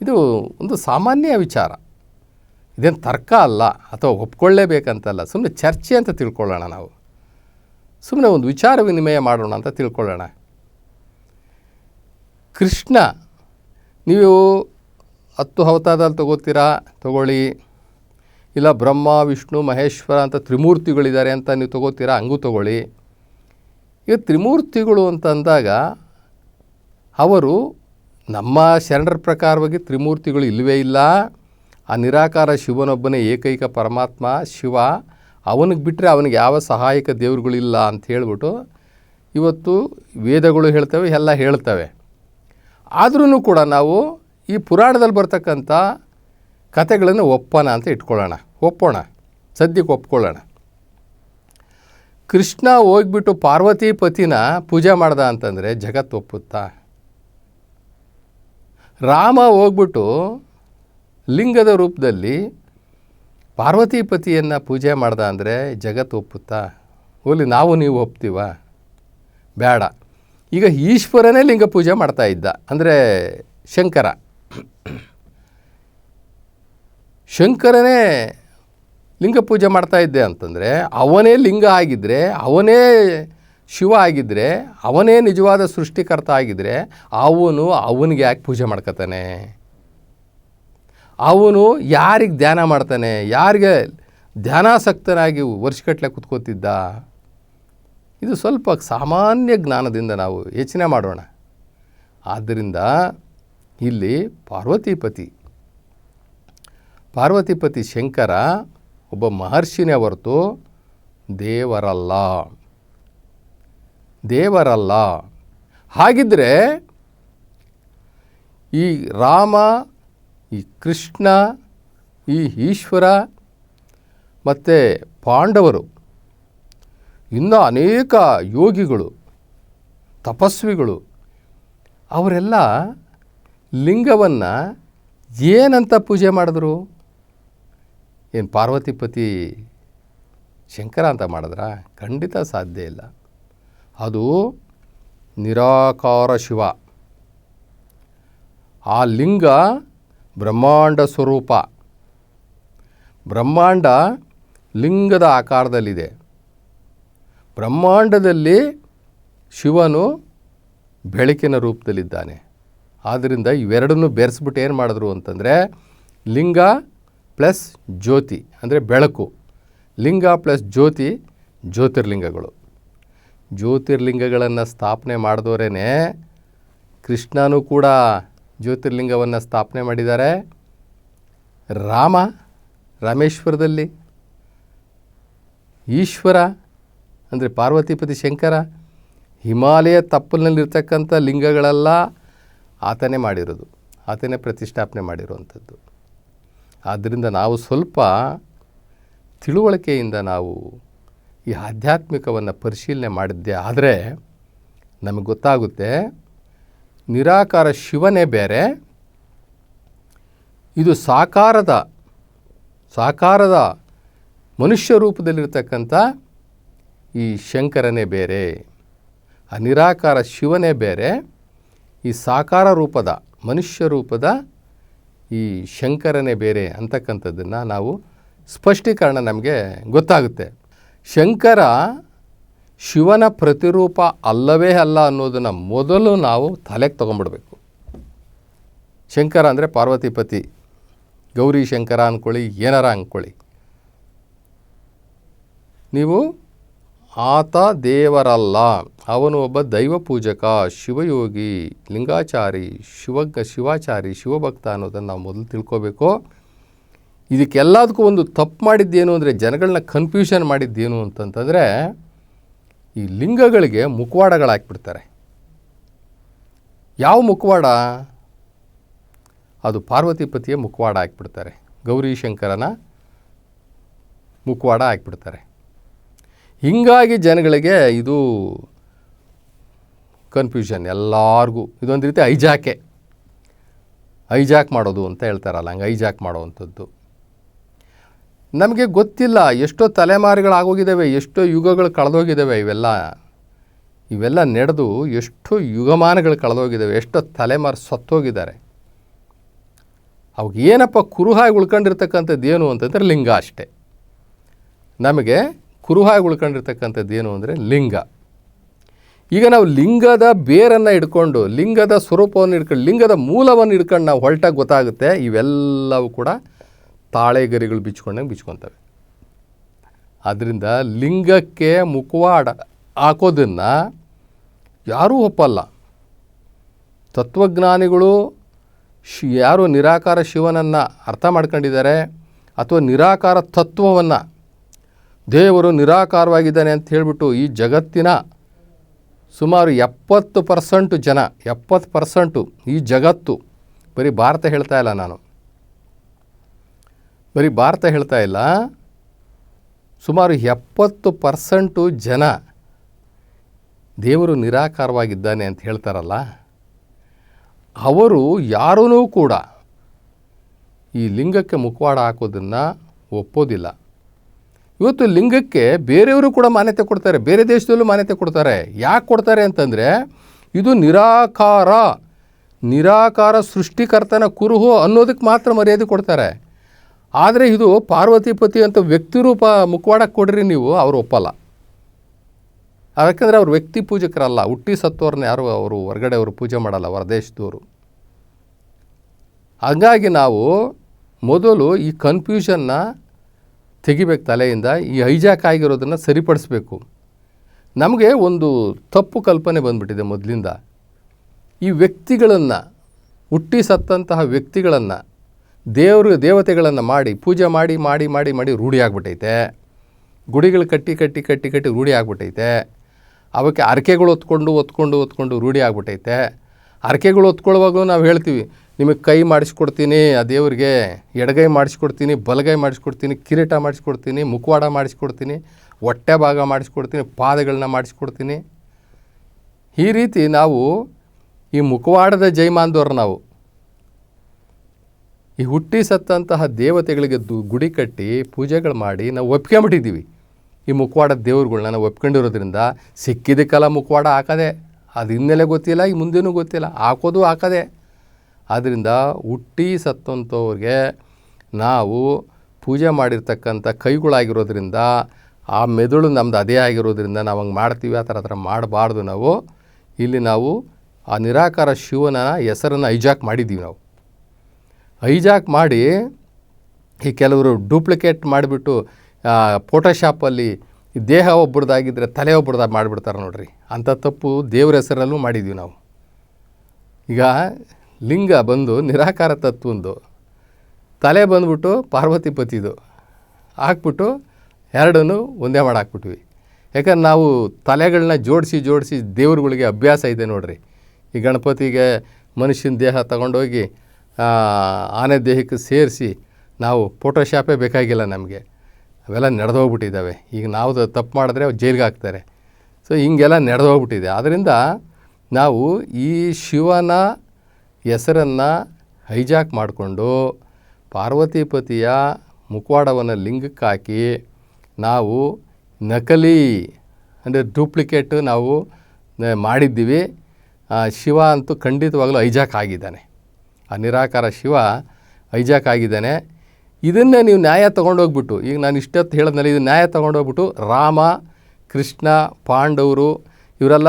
ಇದು ಒಂದು ಸಾಮಾನ್ಯ ವಿಚಾರ. ಇದೇನು ತರ್ಕ ಅಲ್ಲ, ಅಥವಾ ಒಪ್ಕೊಳ್ಳೇಬೇಕಂತಲ್ಲ ಸುಮ್ಮನೆ ಚರ್ಚೆ ಅಂತ ತಿಳ್ಕೊಳ್ಳೋಣ ನಾವು. ಸುಮ್ಮನೆ ಒಂದು ವಿಚಾರ ವಿನಿಮಯ ಮಾಡೋಣ ಅಂತ ತಿಳ್ಕೊಳ್ಳೋಣ. ಕೃಷ್ಣ, ನೀವು ಹತ್ತು ಅವತಾರದಲ್ಲಿ ತಗೋತೀರಾ? ತಗೊಳ್ಳಿ. ಇಲ್ಲ ಬ್ರಹ್ಮ, ವಿಷ್ಣು, ಮಹೇಶ್ವರ ಅಂತ ತ್ರಿಮೂರ್ತಿಗಳಿದ್ದಾರೆ ಅಂತ ನೀವು ತಗೋತೀರಾ? ಹಂಗೂ ತಗೊಳ್ಳಿ. ಈಗ ತ್ರಿಮೂರ್ತಿಗಳು ಅಂತ ಅಂದಾಗ ಅವರು ನಮ್ಮ ಶರಣರ ಪ್ರಕಾರವಾಗಿ ತ್ರಿಮೂರ್ತಿಗಳು ಇಲ್ಲವೇ ಇಲ್ಲ. ಆ ನಿರಾಕಾರ ಶಿವನೊಬ್ಬನೇ ಏಕೈಕ ಪರಮಾತ್ಮ, ಶಿವ. ಅವನಿಗೆ ಬಿಟ್ಟರೆ ಅವನಿಗೆ ಯಾವ ಸಹಾಯಕ ದೇವರುಗಳಿಲ್ಲ ಅಂತ ಹೇಳ್ಬಿಟ್ಟು ಇವತ್ತು ವೇದಗಳು ಹೇಳ್ತವೆ, ಎಲ್ಲ ಹೇಳ್ತವೆ. ಆದ್ರೂ ಕೂಡ ನಾವು ಈ ಪುರಾಣದಲ್ಲಿ ಬರ್ತಕ್ಕಂಥ ಕಥೆಗಳನ್ನು ಒಪ್ಪನ ಅಂತ ಇಟ್ಕೊಳ್ಳೋಣ. ಒಪ್ಪೋಣ. ಸದ್ಯಕ್ಕೆ ಒಪ್ಕೊಳ್ಳೋಣ. ಕೃಷ್ಣ ಹೋಗ್ಬಿಟ್ಟು ಪಾರ್ವತಿ ಪತಿನ ಪೂಜೆ ಮಾಡ್ದ ಅಂತಂದರೆ ಜಗತ್ತು ಒಪ್ಪುತ್ತಾ? ರಾಮ ಹೋಗ್ಬಿಟ್ಟು ಲಿಂಗದ ರೂಪದಲ್ಲಿ ಪಾರ್ವತಿ ಪತಿಯನ್ನು ಪೂಜೆ ಮಾಡ್ದ ಅಂದರೆ ಜಗತ್ತು ಒಪ್ಪುತ್ತಾ? ಹೋಲಿ ನಾವು ನೀವು ಒಪ್ತೀವ? ಬೇಡ. ಈಗ ಈಶ್ವರನೇ ಲಿಂಗ ಪೂಜೆ ಮಾಡ್ತಾ ಇದ್ದ. ಅಂದರೆ ಶಂಕರ. ಶಂಕರನೇ ಲಿಂಗ ಪೂಜೆ ಮಾಡ್ತಾ ಇದ್ದೆ ಅಂತಂದರೆ, ಅವನೇ ಲಿಂಗ ಆಗಿದ್ದರೆ ಅವನೇ ಶಿವ ಆಗಿದ್ದರೆ ಅವನೇ ನಿಜವಾದ ಸೃಷ್ಟಿಕರ್ತ ಆಗಿದ್ದರೆ ಅವನು ಅವನಿಗೆ ಯಾಕೆ ಪೂಜೆ ಮಾಡ್ಕೊತಾನೆ? ಅವನು ಯಾರಿಗೆ ಧ್ಯಾನ ಮಾಡ್ತಾನೆ? ಯಾರಿಗೆ ಧ್ಯಾನಾಸಕ್ತನಾಗಿ ವರ್ಷಗಟ್ಟಲೆ ಕುತ್ಕೋತಿದ್ದ? ಇದು ಸ್ವಲ್ಪ ಸಾಮಾನ್ಯ ಜ್ಞಾನದಿಂದ ನಾವು ಯೋಚನೆ ಮಾಡೋಣ. ಆದ್ದರಿಂದ ಇಲ್ಲಿ ಪಾರ್ವತಿಪತಿ ಪಾರ್ವತಿಪತಿ ಶಂಕರ ಒಬ್ಬ ಮಹರ್ಷಿನೇ ಹೊರತು ದೇವರಲ್ಲ. ದೇವರಲ್ಲ. ಹಾಗಿದ್ದರೆ ಈ ರಾಮ, ಈ ಕೃಷ್ಣ, ಈ ಈಶ್ವರ ಮತ್ತು ಪಾಂಡವರು ಇನ್ನೂ ಅನೇಕ ಯೋಗಿಗಳು, ತಪಸ್ವಿಗಳು ಅವರೆಲ್ಲ ಲಿಂಗವನ್ನು ಏನಂತ ಪೂಜೆ ಮಾಡಿದ್ರು? ಏನು ಪಾರ್ವತಿಪತಿ ಶಂಕರ ಅಂತ ಮಾಡಿದ್ರ? ಖಂಡಿತ ಸಾಧ್ಯ ಇಲ್ಲ. ಅದು ನಿರಾಕಾರ ಶಿವ. ಆ ಲಿಂಗ ಬ್ರಹ್ಮಾಂಡ ಸ್ವರೂಪ. ಬ್ರಹ್ಮಾಂಡ ಲಿಂಗದ ಆಕಾರದಲ್ಲಿದೆ. ಬ್ರಹ್ಮಾಂಡದಲ್ಲಿ ಶಿವನು ಬೆಳಕಿನ ರೂಪದಲ್ಲಿದ್ದಾನೆ. ಆದ್ದರಿಂದ ಇವೆರಡನ್ನೂ ಬೆರೆಸ್ಬಿಟ್ಟು ಏನು ಮಾಡಿದ್ರು ಅಂತಂದರೆ, ಲಿಂಗ ಪ್ಲಸ್ ಜ್ಯೋತಿ, ಅಂದರೆ ಬೆಳಕು. ಲಿಂಗ ಪ್ಲಸ್ ಜ್ಯೋತಿ, ಜ್ಯೋತಿರ್ಲಿಂಗಗಳು. ಜ್ಯೋತಿರ್ಲಿಂಗಗಳನ್ನು ಸ್ಥಾಪನೆ ಮಾಡಿದವರೇ ಕೃಷ್ಣನೂ ಕೂಡ ಜ್ಯೋತಿರ್ಲಿಂಗವನ್ನು ಸ್ಥಾಪನೆ ಮಾಡಿದ್ದಾರೆ. ರಾಮ, ರಾಮೇಶ್ವರದಲ್ಲಿ. ಈಶ್ವರ, ಅಂದರೆ ಪಾರ್ವತಿಪತಿ ಶಂಕರ, ಹಿಮಾಲಯ ತಪ್ಪಲಿನಲ್ಲಿರ್ತಕ್ಕಂಥ ಲಿಂಗಗಳೆಲ್ಲ ಆತನೇ ಮಾಡಿರೋದು. ಆತನೇ ಪ್ರತಿಷ್ಠಾಪನೆ ಮಾಡಿರುವಂಥದ್ದು. ಆದ್ದರಿಂದ ನಾವು ಸ್ವಲ್ಪ ತಿಳುವಳಿಕೆಯಿಂದ ನಾವು ಈ ಆಧ್ಯಾತ್ಮಿಕವನ್ನು ಪರಿಶೀಲನೆ ಮಾಡಿದ್ದೆ. ಆದರೆ ನಮಗೆ ಗೊತ್ತಾಗುತ್ತೆ, ನಿರಾಕಾರ ಶಿವನೇ ಬೇರೆ, ಇದು ಸಾಕಾರದ ಸಾಕಾರದ ಮನುಷ್ಯ ರೂಪದಲ್ಲಿರ್ತಕ್ಕಂಥ ಈ ಶಂಕರನೇ ಬೇರೆ, ಆ ನಿರಾಕಾರ ಶಿವನೇ ಬೇರೆ, ಈ ಸಾಕಾರ ರೂಪದ ಮನುಷ್ಯ ರೂಪದ ಈ ಶಂಕರನೇ ಬೇರೆ ಅಂತಕ್ಕಂಥದ್ದನ್ನು ನಾವು ಸ್ಪಷ್ಟೀಕರಣ ನಮಗೆ ಗೊತ್ತಾಗುತ್ತೆ. ಶಂಕರ ಶಿವನ ಪ್ರತಿರೂಪ ಅಲ್ಲವೇ ಅಲ್ಲ ಅನ್ನೋದನ್ನು ಮೊದಲು ನಾವು ತಲೆಗೆ ತೊಗೊಂಬಿಡ್ಬೇಕು ಶಂಕರ ಅಂದರೆ ಪಾರ್ವತಿಪತಿ ಗೌರಿ ಶಂಕರ ಅಂದ್ಕೊಳ್ಳಿ ಏನಾರ ಅಂದ್ಕೊಳ್ಳಿ ನೀವು ಆತ ದೇವರಲ್ಲ. ಅವನು ಒಬ್ಬ ದೈವ ಪೂಜಕ ಶಿವಯೋಗಿ, ಲಿಂಗಾಚಾರಿ ಶಿವಗ್ಗ ಶಿವಾಚಾರಿ, ಶಿವಭಕ್ತ ಅನ್ನೋದನ್ನು ನಾವು ಮೊದಲು ತಿಳ್ಕೋಬೇಕು. ಇದಕ್ಕೆಲ್ಲದಕ್ಕೂ ಒಂದು ತಪ್ಪು ಮಾಡಿದ್ದೇನು ಅಂದರೆ ಜನಗಳನ್ನ ಕನ್ಫ್ಯೂಷನ್ ಮಾಡಿದ್ದೇನು ಅಂತಂತಂದರೆ, ಈ ಲಿಂಗಗಳಿಗೆ ಮುಖವಾಡಗಳು ಹಾಕ್ಬಿಡ್ತಾರೆ ಯಾವ ಮುಖವಾಡ? ಅದು ಪಾರ್ವತಿ ಪತಿಯ ಮುಖವಾಡ ಹಾಕ್ಬಿಡ್ತಾರೆ. ಗೌರಿ ಶಂಕರನ ಮುಖವಾಡ ಹಾಕ್ಬಿಡ್ತಾರೆ. ಹೀಗಾಗಿ ಜನಗಳಿಗೆ ಇದು ಕನ್ಫ್ಯೂಷನ್ ಎಲ್ಲರಿಗೂ. ಇದೊಂದು ರೀತಿ ಐಜಾಕೆ ಐಜಾಕ್ ಮಾಡೋದು ಅಂತ ಹೇಳ್ತಾರಲ್ಲ, ಹಂಗೆ ಐಜಾಕ್ ಮಾಡೋವಂಥದ್ದು. ನಮಗೆ ಗೊತ್ತಿಲ್ಲ ಎಷ್ಟೋ ತಲೆಮಾರುಗಳಾಗೋಗಿದ್ದಾವೆ, ಎಷ್ಟೋ ಯುಗಗಳು ಕಳೆದೋಗಿದ್ದಾವೆ, ಇವೆಲ್ಲ. ಇವೆಲ್ಲ ನಡೆದು ಎಷ್ಟೋ ಯುಗಮಾನಗಳು ಕಳೆದೋಗಿದ್ದಾವೆ, ಎಷ್ಟೋ ತಲೆಮಾರು ಸತ್ತೋಗಿದ್ದಾರೆ. ಅವಾಗ ಏನಪ್ಪ ಕುರುಹಾಗಿ ಉಳ್ಕೊಂಡಿರ್ತಕ್ಕಂಥದ್ದು ಏನು ಅಂತಂದರೆ ಲಿಂಗ ಅಷ್ಟೇ. ನಮಗೆ ಕುರುಹಾಗಿ ಉಳ್ಕೊಂಡಿರ್ತಕ್ಕಂಥದ್ದು ಏನು ಅಂದರೆ ಲಿಂಗ. ಈಗ ನಾವು ಲಿಂಗದ ಬೇರನ್ನು ಹಿಡ್ಕೊಂಡು, ಲಿಂಗದ ಸ್ವರೂಪವನ್ನು ಹಿಡ್ಕೊಂಡು, ಲಿಂಗದ ಮೂಲವನ್ನು ಹಿಡ್ಕೊಂಡು ನಾವು ಹೊರಟಾಗಿ ಗೊತ್ತಾಗುತ್ತೆ ಇವೆಲ್ಲವೂ ಕೂಡ ತಾಳೆಗರಿಗಳು ಬಿಚ್ಕೊಂಡಂಗೆ ಬಿಚ್ಕೊತವೆ. ಆದ್ದರಿಂದ ಲಿಂಗಕ್ಕೆ ಮುಖವಾಡ ಹಾಕೋದನ್ನು ಯಾರೂ ಒಪ್ಪಲ್ಲ. ತತ್ವಜ್ಞಾನಿಗಳು ಶಿ, ಯಾರು ನಿರಾಕಾರ ಶಿವನನ್ನು ಅರ್ಥ ಮಾಡ್ಕೊಂಡಿದ್ದಾರೆ ಅಥವಾ ನಿರಾಕಾರ ತತ್ವವನ್ನು ದೇವರು ನಿರಾಕಾರವಾಗಿದ್ದಾನೆ ಅಂತ ಹೇಳಿಬಿಟ್ಟು ಈ ಜಗತ್ತಿನ ಸುಮಾರು ಎಪ್ಪತ್ತು ಪರ್ಸೆಂಟು ಜನ, ಎಪ್ಪತ್ತು ಪರ್ಸೆಂಟು ಈ ಜಗತ್ತು, ಬರೀ ಭಾರತ ಹೇಳ್ತಾ ಇಲ್ಲ ನಾನು. ಬರೀ ಭಾರತ ಹೇಳ್ತಾ ಇಲ್ಲ, ಸುಮಾರು ಎಪ್ಪತ್ತು ಪರ್ಸೆಂಟು ಜನ ದೇವರು ನಿರಾಕಾರವಾಗಿದ್ದಾನೆ ಅಂತ ಹೇಳ್ತಾರಲ್ಲ, ಅವರು ಯಾರೂ ಕೂಡ ಈ ಲಿಂಗಕ್ಕೆ ಮುಖವಾಡ ಹಾಕೋದನ್ನು ಒಪ್ಪೋದಿಲ್ಲ. ಇವತ್ತು ಲಿಂಗಕ್ಕೆ ಬೇರೆಯವರು ಕೂಡ ಮಾನ್ಯತೆ ಕೊಡ್ತಾರೆ, ಬೇರೆ ದೇಶದಲ್ಲೂ ಮಾನ್ಯತೆ ಕೊಡ್ತಾರೆ. ಯಾಕೆ ಕೊಡ್ತಾರೆ ಅಂತಂದರೆ, ಇದು ನಿರಾಕಾರ. ನಿರಾಕಾರ ಸೃಷ್ಟಿಕರ್ತನ ಕುರುಹು ಅನ್ನೋದಕ್ಕೆ ಮಾತ್ರ ಮರ್ಯಾದೆ ಕೊಡ್ತಾರೆ. ಆದರೆ ಇದು ಪಾರ್ವತಿಪತಿ ಅಂತ ವ್ಯಕ್ತಿ ರೂಪ ಮುಖವಾಡ ಕೊಡ್ರಿ ನೀವು, ಅವರು ಒಪ್ಪಲ್ಲ. ಯಾಕಂದರೆ ಅವ್ರು ವ್ಯಕ್ತಿ ಪೂಜಕರಲ್ಲ, ಹುಟ್ಟಿ ಸತ್ತೋರ್ನ ಯಾರು ಅವರು ಹೊರಗಡೆ ಅವರು ಪೂಜೆ ಮಾಡಲ್ಲ ಹೊರದೇಶದವರು ಹಾಗಾಗಿ ನಾವು ಮೊದಲು ಈ ಕನ್ಫ್ಯೂಷನ್ನ ತೆಗಿಬೇಕು ತಲೆಯಿಂದ ಈ ಹೈಜಾಕ್ ಆಗಿರೋದನ್ನು ಸರಿಪಡಿಸ್ಬೇಕು. ನಮಗೆ ಒಂದು ತಪ್ಪು ಕಲ್ಪನೆ ಬಂದ್ಬಿಟ್ಟಿದೆ ಮೊದಲಿಂದ. ಈ ವ್ಯಕ್ತಿಗಳನ್ನು, ಹುಟ್ಟಿ ಸತ್ತಂತಹ ವ್ಯಕ್ತಿಗಳನ್ನು, ದೇವರು, ದೇವತೆಗಳನ್ನು ಮಾಡಿ, ಪೂಜೆ ಮಾಡಿ ಮಾಡಿ ಮಾಡಿ ಮಾಡಿ ರೂಢಿ ಆಗ್ಬಿಟ್ಟೈತೆ. ಗುಡಿಗಳು ಕಟ್ಟಿ ಕಟ್ಟಿ ಕಟ್ಟಿ ಕಟ್ಟಿ ರೂಢಿ ಆಗ್ಬಿಟ್ಟೈತೆ. ಅವಕ್ಕೆ ಅರಕೆಗಳು ಹೊತ್ಕೊಂಡು ಹೊತ್ಕೊಂಡು ಹೊತ್ಕೊಂಡು ರೂಢಿ ಆಗ್ಬಿಟ್ಟೈತೆ. ಅರಕೆಗಳು ಹೊತ್ಕೊಳ್ಳುವಾಗಲೂ ನಾವು ಹೇಳ್ತೀವಿ ನಿಮಗೆ ಕೈ ಮಾಡಿಸ್ಕೊಡ್ತೀನಿ, ಆ ದೇವರಿಗೆ ಎಡಗೈ ಮಾಡಿಸ್ಕೊಡ್ತೀನಿ, ಬಲಗೈ ಮಾಡಿಸ್ಕೊಡ್ತೀನಿ, ಕಿರೀಟ ಮಾಡಿಸ್ಕೊಡ್ತೀನಿ, ಮುಖವಾಡ ಮಾಡಿಸ್ಕೊಡ್ತೀನಿ, ಹೊಟ್ಟೆ ಭಾಗ ಮಾಡಿಸ್ಕೊಡ್ತೀನಿ, ಪಾದಗಳನ್ನ ಮಾಡಿಸ್ಕೊಡ್ತೀನಿ. ಈ ರೀತಿ ನಾವು ಈ ಮುಖವಾಡದ ಜೈಮಾನ್ದವ್ರು ನಾವು. ಈ ಹುಟ್ಟಿ ಸತ್ತಂತಹ ದೇವತೆಗಳಿಗೆ ದು ಗುಡಿ ಕಟ್ಟಿ ಪೂಜೆಗಳು ಮಾಡಿ ನಾವು ಒಪ್ಕೊಂಬಿಟ್ಟಿದ್ದೀವಿ ಈ ಮುಖವಾಡದ ದೇವ್ರುಗಳ್ನ ನಾವು ಒಪ್ಕೊಂಡಿರೋದ್ರಿಂದ ಸಿಕ್ಕಿದ್ದಕ್ಕೆಲ್ಲ ಮುಖವಾಡ ಹಾಕದೆ, ಅದು ಹಿನ್ನೆಲೆ ಗೊತ್ತಿಲ್ಲ, ಈ ಮುಂದೇನೂ ಗೊತ್ತಿಲ್ಲ, ಹಾಕೋದು ಹಾಕದೆ. ಆದ್ದರಿಂದ ಹುಟ್ಟಿ ಸತ್ತಂಥವ್ರಿಗೆ ನಾವು ಪೂಜೆ ಮಾಡಿರ್ತಕ್ಕಂಥ ಕೈಗಳಾಗಿರೋದ್ರಿಂದ, ಆ ಮೆದುಳು ನಮ್ದು ಅದೇ ಆಗಿರೋದ್ರಿಂದ ನಾವು ಹಂಗೆ ಮಾಡ್ತೀವಿ, ಆ ಥರ ಮಾಡಬಾರ್ದು ನಾವು. ಇಲ್ಲಿ ನಾವು ಆ ನಿರಾಕಾರ ಶಿವನ ಹೆಸರನ್ನು ಐಜಾಕ್ ಮಾಡಿದ್ದೀವಿ ನಾವು. ಐಜಾಕ್ ಮಾಡಿ ಈ ಕೆಲವರು ಡೂಪ್ಲಿಕೇಟ್ ಮಾಡಿಬಿಟ್ಟು ಫೋಟೋಶಾಪಲ್ಲಿ ದೇಹ ಒಬ್ಬರದಾಗಿದ್ದರೆ ತಲೆ ಒಬ್ಬರದಾಗ ಮಾಡಿಬಿಡ್ತಾರೆ ನೋಡ್ರಿ. ಅಂಥ ತಪ್ಪು ದೇವ್ರ ಹೆಸರಲ್ಲೂ ಮಾಡಿದ್ವಿ ನಾವು. ಈಗ ಲಿಂಗ ಬಂದು ನಿರಾಕಾರ ತತ್ವಂದು ತಲೆ ಬಂದ್ಬಿಟ್ಟು ಪಾರ್ವತಿ ಪತಿದು ಹಾಕ್ಬಿಟ್ಟು ಎರಡನ್ನು ಒಂದೇ ಮಾಡಿ ಹಾಕ್ಬಿಟ್ವಿ. ಯಾಕಂದ್ರೆ ನಾವು ತಲೆಗಳನ್ನ ಜೋಡಿಸಿ ಜೋಡಿಸಿ ದೇವ್ರುಗಳಿಗೆ ಅಭ್ಯಾಸ ಇದೆ ನೋಡ್ರಿ. ಈ ಗಣಪತಿಗೆ ಮನುಷ್ಯನ ದೇಹ ತಗೊಂಡೋಗಿ ಆನೆ ದೇಹಕ್ಕೆ ಸೇರಿಸಿ ನಾವು ಫೋಟೋಶಾಪೇ ಬೇಕಾಗಿಲ್ಲ ನಮಗೆ. ಅವೆಲ್ಲ ನಡೆದೋಗ್ಬಿಟ್ಟಿದ್ದಾವೆ. ಈಗ ನಾವು ತಪ್ಪು ಮಾಡಿದ್ರೆ ಅವ್ರು ಜೈಲಿಗೆ ಹಾಕ್ತಾರೆ. ಸೊ ಹಿಂಗೆಲ್ಲ ನಡೆದೋಗ್ಬಿಟ್ಟಿದೆ. ಆದ್ದರಿಂದ ನಾವು ಈ ಶಿವನ ಹೆಸರನ್ನು ಹೈಜಾಕ್ ಮಾಡಿಕೊಂಡು ಪಾರ್ವತಿಪತಿಯ ಮುಖವಾಡವನ್ನು ಲಿಂಗಕ್ಕೆ ಹಾಕಿ ನಾವು ನಕಲಿ, ಅಂದರೆ ಡೂಪ್ಲಿಕೇಟ್ ನಾವು ಮಾಡಿದ್ದೀವಿ. ಶಿವ ಅಂತೂ ಖಂಡಿತವಾಗಲೂ ಹೈಜಾಕ್ ಆಗಿದ್ದಾನೆ. ಆ ನಿರಾಕಾರ ಶಿವ ಹೈಜಾಕ್ ಆಗಿದ್ದಾನೆ. ಇದನ್ನೇ ನೀವು ನ್ಯಾಯ ತೊಗೊಂಡೋಗ್ಬಿಟ್ಟು ಈಗ ನಾನು ಇಷ್ಟೊತ್ತು ಹೇಳಿದ್ನಲ್ಲ, ಇದು ನ್ಯಾಯ ತೊಗೊಂಡೋಗ್ಬಿಟ್ಟು ರಾಮ, ಕೃಷ್ಣ, ಪಾಂಡವರು, ಇವರೆಲ್ಲ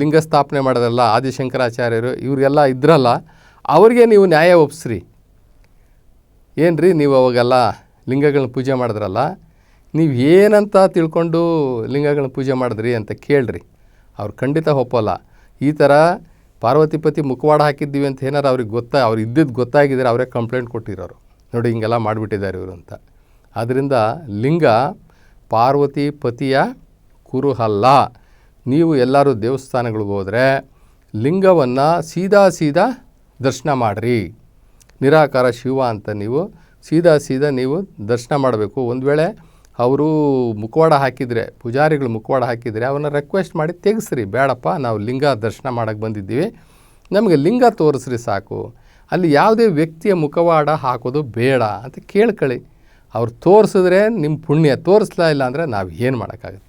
ಲಿಂಗ ಸ್ಥಾಪನೆ ಮಾಡೋದಲ್ಲ ಆದಿಶಂಕರಾಚಾರ್ಯರು ಇವರೆಲ್ಲ ಇದ್ರಲ್ಲ ಅವ್ರಿಗೆ ನೀವು ನ್ಯಾಯ ಒಪ್ಸ್ರಿ. ಏನು ನೀವು ಅವಾಗೆಲ್ಲ ಲಿಂಗಗಳನ್ನ ಪೂಜೆ ಮಾಡಿದ್ರಲ್ಲ, ನೀವು ಏನಂತ ತಿಳ್ಕೊಂಡು ಲಿಂಗಗಳನ್ನ ಪೂಜೆ ಮಾಡಿದ್ರಿ ಅಂತ ಕೇಳ್ರಿ. ಅವ್ರು ಖಂಡಿತ ಒಪ್ಪಲ್ಲ. ಈ ಥರ ಪಾರ್ವತಿಪತಿ ಮುಖವಾಡ ಹಾಕಿದ್ದೀವಿ ಅಂತ ಏನಾರು ಅವ್ರಿಗೆ ಗೊತ್ತಾ, ಅವ್ರು ಇದ್ದಿದ್ದು ಗೊತ್ತಾಗಿದ್ದಾರೆ ಅವರೇ ಕಂಪ್ಲೇಂಟ್ ಕೊಟ್ಟಿರೋರು. ನೋಡಿ, ಹಿಂಗೆಲ್ಲ ಮಾಡಿಬಿಟ್ಟಿದ್ದಾರೆ ಇವರು ಅಂತ. ಆದ್ದರಿಂದ ಲಿಂಗ ಪಾರ್ವತಿ ಪತಿಯ ಕುರುಹಲ್ಲ. ನೀವು ಎಲ್ಲರೂ ದೇವಸ್ಥಾನಗಳಿಗೆ ಹೋದರೆ ಲಿಂಗವನ್ನು ಸೀದಾ ಸೀದಾ ದರ್ಶನ ಮಾಡಿರಿ. ನಿರಾಕಾರ ಶಿವ ಅಂತ ನೀವು ಸೀದಾ ಸೀದಾ ನೀವು ದರ್ಶನ ಮಾಡಬೇಕು. ಒಂದು ವೇಳೆ ಅವರು ಮುಖವಾಡ ಹಾಕಿದರೆ, ಪೂಜಾರಿಗಳು ಮುಖವಾಡ ಹಾಕಿದರೆ ಅವನ್ನ ರಿಕ್ವೆಸ್ಟ್ ಮಾಡಿ ತೆಗೆಸ್ರಿ. ಬೇಡಪ್ಪ, ನಾವು ಲಿಂಗ ದರ್ಶನ ಮಾಡೋಕ್ಕೆ ಬಂದಿದ್ದೀವಿ. ನಮಗೆ ಲಿಂಗ ತೋರಿಸ್ರಿ ಸಾಕು. ಅಲ್ಲಿ ಯಾವುದೇ ವ್ಯಕ್ತಿಯ ಮುಖವಾಡ ಹಾಕೋದು ಬೇಡ ಅಂತ ಕೇಳ್ಕೊಳ್ಳಿ ಅವ್ರು ತೋರಿಸಿದ್ರೆ ನಿಮ್ಮ ಪುಣ್ಯ. ತೋರಿಸ್ಲಾ ಇಲ್ಲ ಅಂದರೆ ನಾವು ಏನು ಮಾಡೋಕ್ಕಾಗುತ್ತೆ?